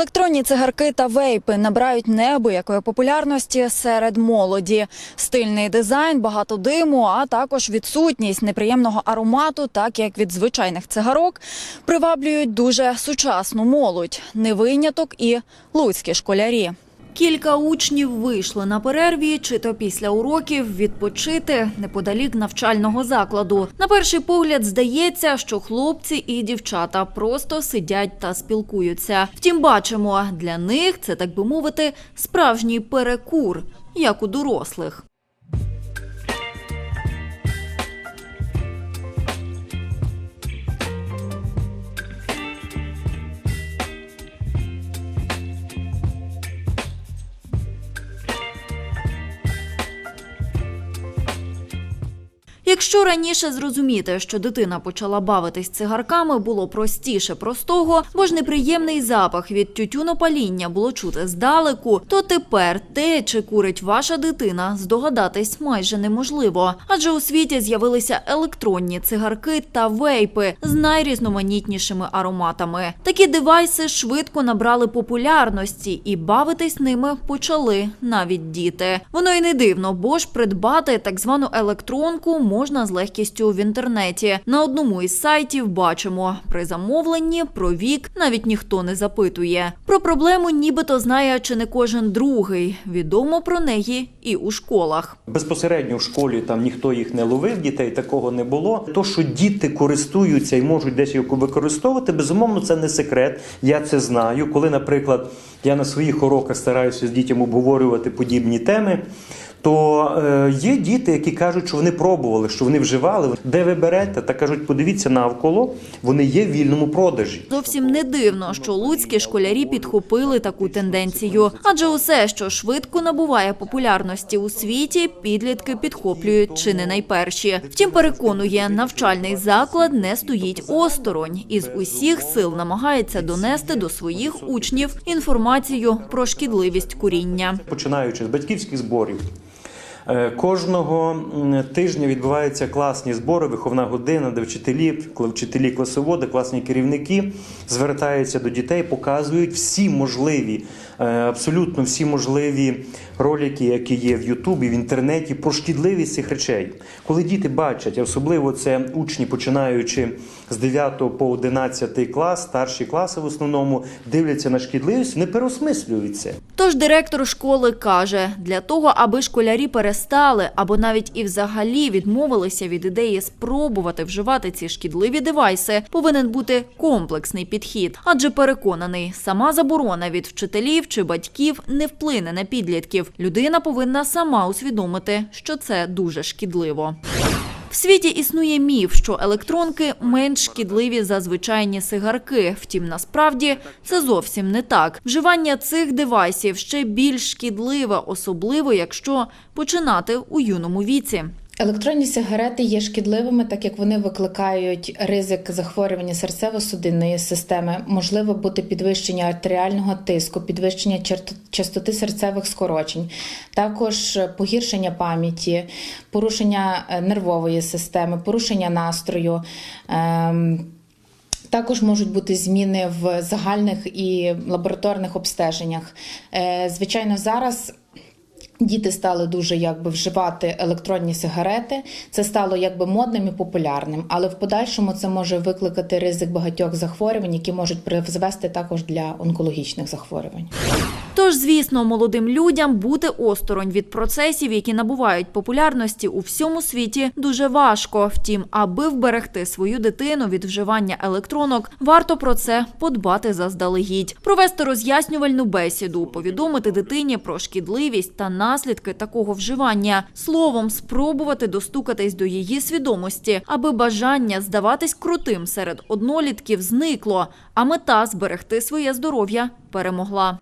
Електронні цигарки та вейпи набирають неабиякої популярності серед молоді. Стильний дизайн, багато диму, а також відсутність неприємного аромату, так як від звичайних цигарок, приваблюють дуже сучасну молодь. Не виняток і луцькі школярі. Кілька учнів вийшли на перерві, чи то після уроків відпочити неподалік навчального закладу. На перший погляд здається, що хлопці і дівчата просто сидять та спілкуються. Втім, бачимо, для них це так би мовити справжній перекур, як у дорослих. Якщо раніше зрозуміти, що дитина почала бавитись цигарками, було простіше простого, бо ж неприємний запах від тютюнопаління було чути здалеку, то тепер те, чи курить ваша дитина, здогадатись майже неможливо. Адже у світі з'явилися електронні цигарки та вейпи з найрізноманітнішими ароматами. Такі девайси швидко набрали популярності і бавитись ними почали навіть діти. Воно й не дивно, бо ж придбати так звану електронку можна з легкістю в інтернеті. На одному із сайтів бачимо при замовленні про вік навіть ніхто не запитує. Про проблему нібито знає чи не кожен другий. Відомо про неї і у школах. Безпосередньо в школі там ніхто їх не ловив, дітей такого не було. То, що діти користуються і можуть десь використовувати, безумовно, це не секрет. Я це знаю. Коли, наприклад, я на своїх уроках стараюся з дітям обговорювати подібні теми. То е, є діти, які кажуть, що вони пробували, що вони вживали. Де ви берете? Та кажуть, подивіться навколо, вони є в вільному продажі. Зовсім не дивно, що луцькі школярі підхопили таку тенденцію. Адже усе, що швидко набуває популярності у світі, підлітки підхоплюють чи не найперші. Втім, переконує, навчальний заклад не стоїть осторонь і з усіх сил намагається донести до своїх учнів інформацію про шкідливість куріння. починаючи з батьківських зборів. Е, Кожного тижня відбуваються класні збори, виховна година, де вчителі, вчителі класоводи, класні керівники звертаються до дітей, показують всі можливі, абсолютно всі можливі ролики, які є в Ютубі, в інтернеті, про шкідливість цих речей. Коли діти бачать, особливо це учні, починаючи з 9 по 11 клас, старші класи в основному, дивляться на шкідливість, вони переосмислюють це. Тож директор школи каже, для того, аби школярі перестали або навіть і взагалі відмовилися від ідеї спробувати вживати ці шкідливі девайси, повинен бути комплексний підхід. Адже переконаний, сама заборона від вчителів чи батьків не вплине на підлітків. Людина повинна сама усвідомити, що це дуже шкідливо. В світі існує міф, що електронки менш шкідливі за звичайні сигарки. Втім, насправді це зовсім не так. Вживання цих девайсів ще більш шкідливе, особливо якщо починати у юному віці. Електронні сигарети є шкідливими, так як вони викликають ризик захворювання серцево-судинної системи, можливо бути підвищення артеріального тиску, підвищення частоти серцевих скорочень, також погіршення пам'яті, порушення е, нервової системи, порушення настрою. ем, також можуть бути зміни в загальних і лабораторних обстеженнях. Е, Звичайно, зараз Діти стали дуже якби вживати електронні сигарети. Це стало якби модним і популярним, але в подальшому це може викликати ризик багатьох захворювань, які можуть призвести також для онкологічних захворювань. Тож, звісно, молодим людям бути осторонь від процесів, які набувають популярності у всьому світі, дуже важко. Втім, аби вберегти свою дитину від вживання електронок, варто про це подбати заздалегідь, провести роз'яснювальну бесіду, повідомити дитині про шкідливість та наслідки такого вживання, словом, спробувати достукатись до її свідомості, аби бажання здаватись крутим серед однолітків зникло, а мета зберегти своє здоров'я перемогла.